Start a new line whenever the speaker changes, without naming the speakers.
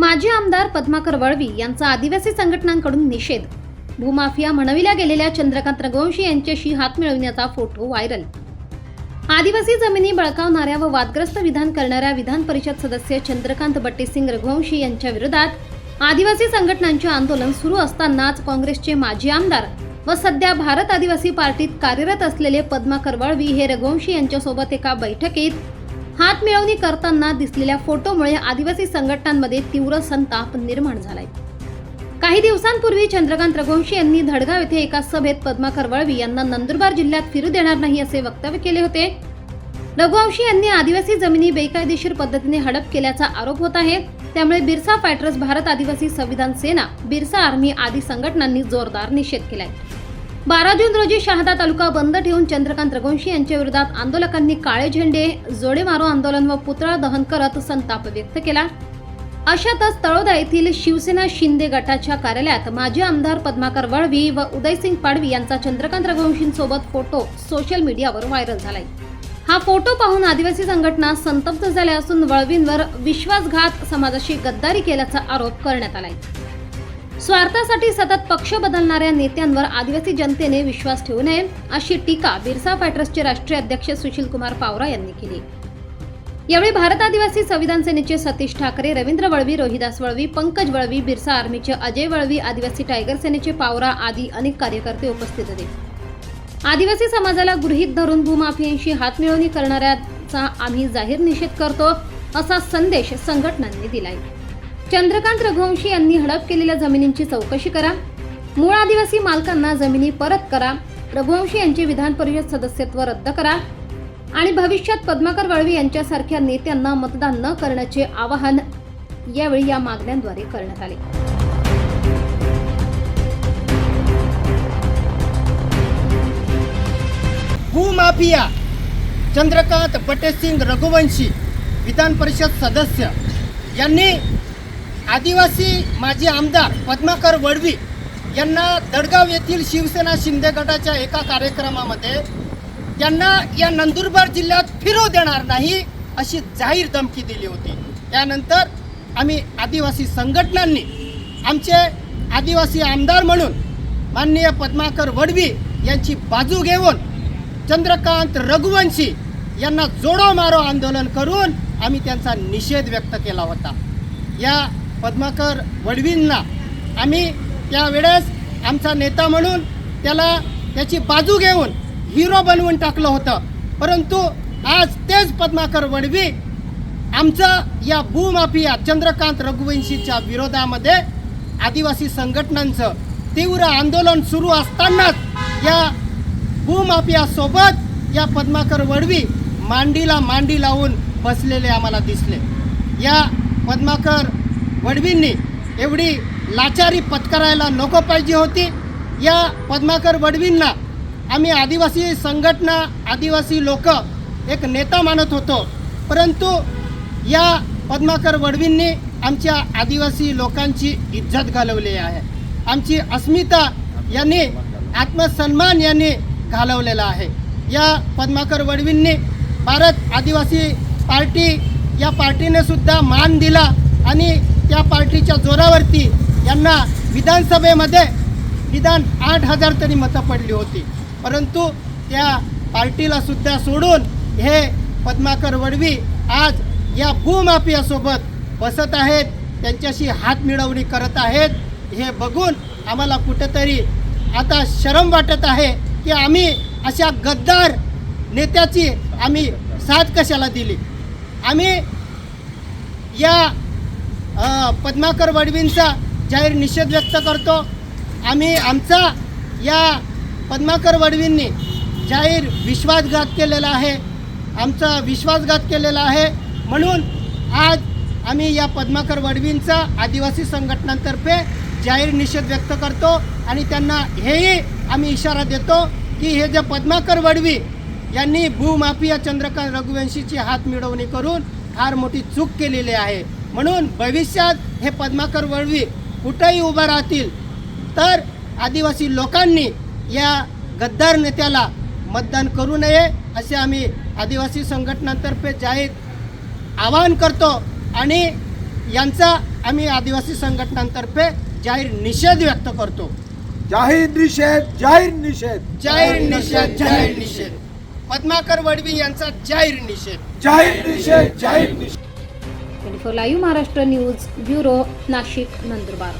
माजी आमदार पद्माकर वळवी यांचा आदिवासी संघटनांकडून निषेध. भूमाफिया म्हणविल्या गेलेल्या चंद्रकांत रघुवंशी यांच्याशी हात मिळवण्याचा फोटो व्हायरल. आदिवासी जमिनी बळकावणाऱ्या व वादग्रस्त विधान करणाऱ्या विधान परिषद सदस्य चंद्रकांत बट्टेसिंग रघुवंशी यांच्या विरोधात आदिवासी संघटनांचे आंदोलन सुरू असतानाच काँग्रेसचे माजी आमदार व सध्या भारत आदिवासी पार्टीत कार्यरत असलेले पद्माकर वळवी हे रघुवंशी यांच्यासोबत एका बैठकीत हात मिळवणी करताना दिसलेल्या फोटोमुळे आदिवासी संघटनांमध्ये तीव्र संताप निर्माण झालाय. काही दिवसांपूर्वी चंद्रकांत रघुवंशी यांनी धडगाव येथे एका सभेत पद्माकर वळवी यांना नंदुरबार जिल्ह्यात फिरू देणार नाही असे वक्तव्य केले होते. रघुवंशी यांनी आदिवासी जमिनी बेकायदेशीर पद्धतीने हडप केल्याचा आरोप होत आहे. त्यामुळे बिरसा फायटर्स भारत आदिवासी संविधान सेना बिरसा आर्मी आदी संघटनांनी जोरदार निषेध केलाय. बारा जून रोजी शहादा तालुका बंद ठेवून चंद्रकांत रघुवंशी यांच्या विरोधात आंदोलकांनी काळे झेंडे जोडे मारो आंदोलन व पुतळा दहन करत संताप व्यक्त केला. अशातच तळोदा येथील शिवसेना शिंदे गटाच्या कार्यालयात माजी आमदार पद्माकर वळवी व उदयसिंग पाडवी यांचा चंद्रकांत रघुवंशींसोबत फोटो सोशल मीडियावर व्हायरल झालाय. हा फोटो पाहून आदिवासी संघटना संतप्त झाल्या असून वळवींवर विश्वासघात समाजाशी गद्दारी केल्याचा आरोप करण्यात आलाय. स्वार्थासाठी सतत पक्ष बदलणाऱ्या नेत्यांवर आदिवासी जनतेने विश्वास ठेवू नये अशी टीका बिरसा फायटर्सचे राष्ट्रीय अध्यक्ष सुशील कुमार पावरा यांनी केली. यावेळी भारत आदिवासी संविधान सेनेचे सतीश ठाकरे रवींद्र वळवी रोहिदास वळवी पंकज वळवी बिरसा आर्मीचे अजय वळवी आदिवासी टायगर सेनेचे पावरा आदी अनेक कार्यकर्ते उपस्थित होते. आदिवासी समाजाला गृहीत धरून भूमाफियांशी हातमिळवणी करणाऱ्याचा आम्ही जाहीर निषेध करतो असा संदेश संघटनांनी दिलाय. चंद्रकांत रघुवंशी यांनी हडप केलेल्या जमिनींची चौकशी करा. मूळ आदिवासी मालकांना जमिनी परत करा. रघुवंशी यांचे विधान परिषद सदस्यत्व रद्द करा. आणि भविष्यात पद्माकर वळवी यांच्यासारख्या नेत्यांना मतदान न करण्याचे आवाहन यावेळी या मागण्यांद्वारे करण्यात आले.
भूमाफिया चंद्रकांत बटेसिंग रघुवंशी विधान परिषद सदस्य यांनी आदिवासी माजी आमदार पद्माकर वडवी यांना दडगाव येथील शिवसेना शिंदे गटाच्या एका कार्यक्रमामध्ये त्यांना या नंदुरबार जिल्ह्यात फिरू देणार नाही अशी जाहीर धमकी दिली होती. त्यानंतर आम्ही आदिवासी संघटनांनी आमचे आदिवासी आमदार म्हणून माननीय पद्माकर वडवी यांची बाजू घेऊन चंद्रकांत रघुवंशी यांना जोडो मारो आंदोलन करून आम्ही त्यांचा निषेध व्यक्त केला होता. या पद्माकर वडवींना. आम्ही त्यावेळेस आमचा नेता म्हणून त्याला त्याची बाजू घेऊन हिरो बनवून टाकलं होतं. परंतु आज तेच पद्माकर वडवी आमचं या भूमाफिया चंद्रकांत रघुवंशीच्या विरोधामध्ये आदिवासी संघटनांचं तीव्र आंदोलन सुरू असतानाच या भूमाफियासोबत या पद्माकर वडवी मांडीला मांडी लावून बसलेले आम्हाला दिसले. या पद्माकर वडवींनी एवढी लाचारी पत्करायला नको पाहिजे होती. या पद्माकर वडवींना आम्ही आदिवासी संघटना आदिवासी लोक एक नेता मानत होतो. परंतु या पद्माकर वडवींनी आमच्या आदिवासी लोकांची इज्जत घालवली आहे. आमची अस्मिता यांनी आत्मसन्मान यांनी घालवलेला आहे. या पद्माकर वडवींनी भारत आदिवासी पार्टी या पार्टीने सुद्धा मान दिला आणि त्या पार्टीच्या जोरावरती यांना विधानसभेमध्ये निदान आठ हजार तरी मतं पडली होती. परंतु त्या पार्टीला सुद्धा सोडून हे पद्माकर वडवी आज या भूमाफियासोबत बसत आहेत त्यांच्याशी हात मिळवणी करत आहेत. हे बघून आम्हाला कुठंतरी आता शरम वाटत आहे की आम्ही अशा गद्दार नेत्याची आम्ही साथ कशाला दिली? आम्ही या पद्माकर वडवींचा जाहीर निषेध व्यक्त करतो. आम्ही आमचा या पद्माकर वडवींनी जाहीर विश्वासघात केलेला आहे. आमचा विश्वासघात केलेला आहे. म्हणून आज आम्ही या पद्माकर वडवींचा आदिवासी संघटनांतर्फे जाहीर निषेध व्यक्त करतो आणि त्यांना हेही आम्ही इशारा देतो की हे जे पद्माकर वडवी यांनी भूमाफिया चंद्रकांत रघुवंशीची हात मिळवणी करून फार मोठी चूक केलेली आहे. म्हणून भविष्यात हे पद्माकर वळवी कुठंही उभं राहतील. तर आदिवासी लोकांनी या गद्दार नेत्याला मतदान करू नये असे आम्ही आदिवासी संघटनांतर्फे जाहीर आवाहन करतो आणि यांचा आम्ही आदिवासी संघटनांतर्फे जाहीर निषेध व्यक्त करतो.
जाहीर निषेध जाहीर निषेध.
जाहीर निषेध जाहीर निषेध. पद्माकर वडवी यांचा जाहीर निषेध.
जाहीर निषेध जाहीर निषेध.
Live Maharashtra news bureau Nashik Nandurbar.